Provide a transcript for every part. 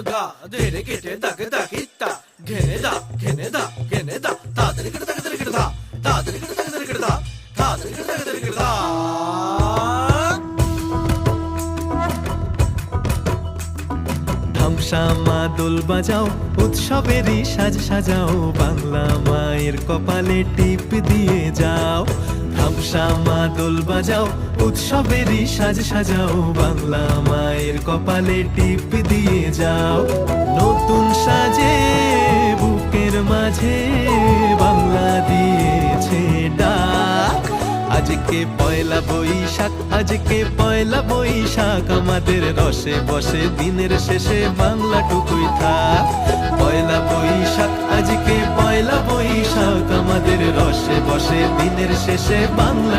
গা। ধেরে কেটে দাকে দাকি তা ঘেনে দা ঘেনে দা ঘেনে দা। তাদের কেটে কেটে দা। তাদের কেটে দাকে কেটে দা। তাদের কেটে দা। বাজাও, উৎসবেরই সাজ সাজাও, বাংলা মায়ের কপালে টিপ দিয়ে যাও। ধামসা দোল বাজাও, উৎসবেরই সাজ সাজাও, বাংলা মায়ের কপালে টিপ দিয়ে যাও। নতুন সাজে, বুকের মাঝে বাংলা দিয়েছে ডাক। আজকে পয়লা বৈশাখ, আজকে পয়লা বৈশাখ, আমাদের রসে বসে, দিনের শেষে বাংলা টুকুই থাক। রসে বসে দিনের শেষে বাংলা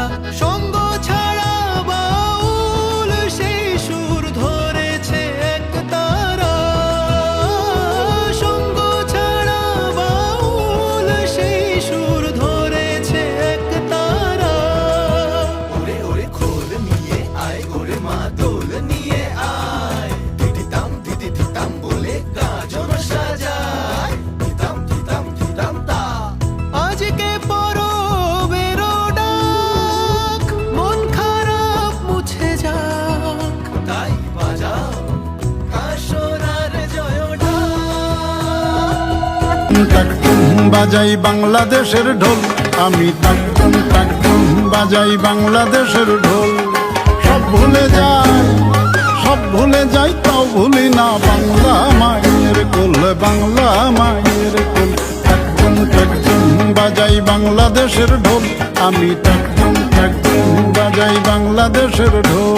বাজাই বাংলাদেশের ঢোল। আমি টাকটুম টাকটুম বাজাই বাংলাদেশের ঢোল। সব ভুলে যাই, সব ভুলে যাই, তাও ভুলি না বাংলা মায়ের কোল, বাংলা মায়ের কোল। টাকটুম টাকটুম বাজাই বাংলাদেশের ঢোল। আমি টাকটুম টাকটুম বাজাই বাংলাদেশের ঢোল।